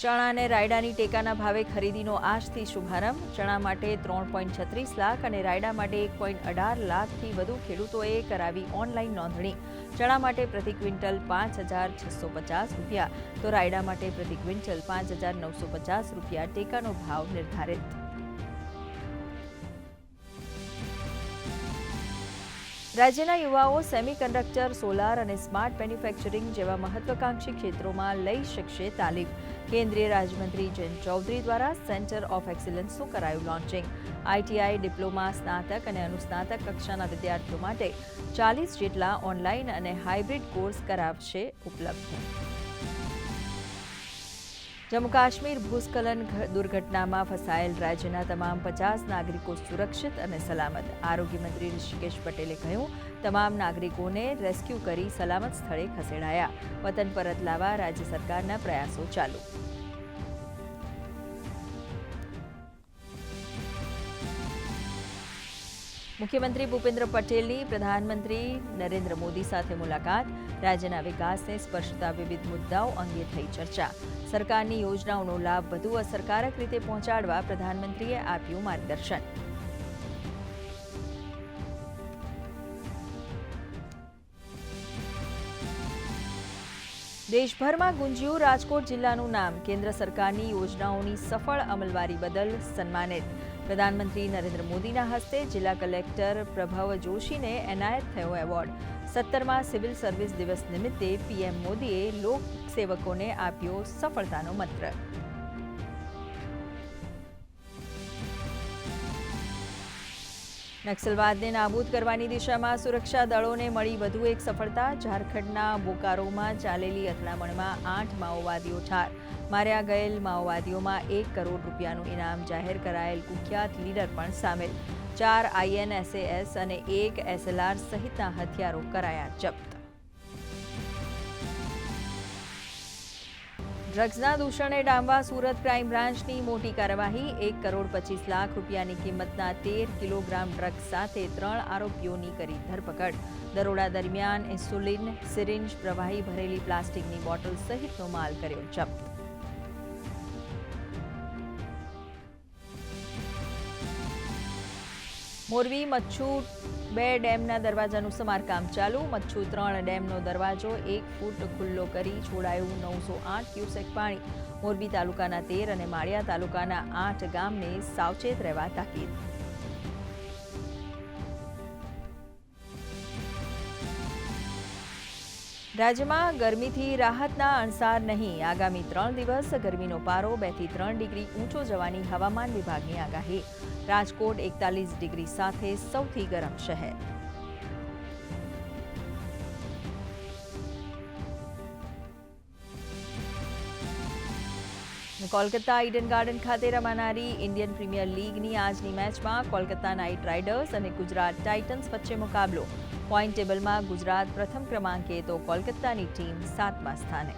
ચણા અને રાયડાની ટેકાના ભાવે ખરીદીનો આજથી શુભારંભ. ચણા માટે ત્રણ પોઈન્ટ છત્રીસ લાખ અને રાયડા માટે એક પોઈન્ટ અઢાર લાખથી વધુ ખેડૂતોએ કરાવી ઓનલાઈન નોંધણી. ચણા માટે પ્રતિ ક્વિન્ટલ પાંચ હજાર છસો પચાસ રૂપિયા. તો રાયડા માટે પ્રતિ ક્વિન્ટલ પાંચ હજાર નવસો પચાસ રૂપિયા ટેકાનો ભાવ નિર્ધારિત. રાજ્યના યુવાઓ સેમિકન્ડક્ટર, સોલાર અને સ્માર્ટ મેન્યુફેક્ચરિંગ જેવા મહત્વાકાંક્ષી ક્ષેત્રોમાં લઈ શકશે તાલીમ. કેન્દ્રીય રાજ્યમંત્રી જયંત ચૌધરી દ્વારા સેન્ટર ઓફ એક્સિલન્સનું કરાયું લોન્ચિંગ. આઈટીઆઈ, ડિપ્લોમા, સ્નાતક અને અનુસ્નાતક કક્ષાના વિદ્યાર્થીઓ માટે ચાલીસ જેટલા ઓનલાઈન અને હાઇબ્રિડ કોર્સ કરાવશે ઉપલબ્ધ. જમ્મુ કાશ્મીર ભૂસ્ખલન દુર્ઘટનામાં ફસાયેલ રાજ્યના તમામ પચાસ નાગરિકો સુરક્ષિત અને સલામત. આરોગ્ય મંત્રી ઋષિકેશ પટેલે કહ્યું, તમામ નાગરિકોને રેસ્ક્યુ કરી સલામત સ્થળે ખસેડાયા. વતન પરત લાવવા રાજ્ય સરકારના પ્રયાસો ચાલુ. મુખ્યમંત્રી ભૂપેન્દ્ર પટેલની પ્રધાનમંત્રી નરેન્દ્ર મોદી સાથે મુલાકાત. રાજ્યના વિકાસને સ્પર્શતા વિવિધ મુદ્દાઓ અંગે થઈ ચર્ચા. સરકારની યોજનાઓનો લાભ વધુ અસરકારક રીતે પહોંચાડવા પ્રધાનમંત્રીએ આપ્યું માર્ગદર્શન. દેશભરમાં ગુંજ્યું રાજકોટ જિલ્લાનું નામ. કેન્દ્ર સરકારની યોજનાઓની સફળ અમલવારી બદલ સન્માનિત. પ્રધાનમંત્રી નરેન્દ્ર મોદીના હસ્તે જિલ્લા કલેક્ટર પ્રભવ જોશીને એનાયત થયો એવોર્ડ. સત્તરમાં સિવિલ સર્વિસ દિવસ નિમિત્તે પીએમ મોદીએ લોકસેવકોને આપ્યો સફળતાનો મંત્ર. નક્સલવાદને નાબૂદ કરવાની દિશામાં સુરક્ષા દળોને મળી વધુ એક સફળતા. ઝારખંડના બોકારોમાં ચાલેલી અથડામણમાં આઠ માઓવાદીઓ ઠાર. માર્યા ગયેલ માઓવાદીઓમાં એક કરોડ રૂપિયાનું ઇનામ જાહેર કરાયેલ કુખ્યાત લીડર પણ સામેલ. ચાર આઈએનએસએસ અને એક એસએલઆર સહિતના હથિયારો કરાયા જપ્ત. ડ્રગ્સના દૂષણે ડામવા સુરત ક્રાઇમ બ્રાન્ચની મોટી કાર્યવાહી. એક કરોડ પચીસ લાખ રૂપિયાની કિંમતના તેર કિલોગ્રામ ડ્રગ્સ સાથે ત્રણ આરોપીઓની કરી ધરપકડ. દરોડા દરમિયાન ઇન્સ્યુલિન, સિરિંજ, પ્રવાહી ભરેલી પ્લાસ્ટિકની બોટલ સહિતનો માલ કર્યો જપ્ત. મોરબી, મચ્છુ બે ડેમના દરવાજાનું સમારકામ ચાલુ. મચ્છુ ત્રણ ડેમનો દરવાજો એક ફૂટ ખુલ્લો કરી છોડાયું નવસો આઠ ક્યુસેક પાણી. મોરબી તાલુકાના તેર અને માળિયા તાલુકાના આઠ ગામને સાવચેત રહેવા તાકીદ. રાજ્યમાં ગરમીથી રાહતના અણસાર નહીં. આગામી ત્રણ દિવસ ગરમીનો પારો બેથી ત્રણ ડિગ્રી ઊંચો જવાની હવામાન વિભાગની આગાહી. રાજકોટ એકતાલીસ ડિગ્રી સાથે સૌથી ગરમ શહેર. કોલકાતા ઈડન ગાર્ડન ખાતે રમાનારી ઇન્ડિયન પ્રીમિયર લીગની આજની મેચમાં કોલકાતા નાઇટ રાઇડર્સ અને ગુજરાત ટાઇટન્સ વચ્ચે મુકાબલો. પોઈન્ટ ટેબલમાં ગુજરાત પ્રથમ ક્રમાંકે તો કોલકાતાની ટીમ સાતમા સ્થાને.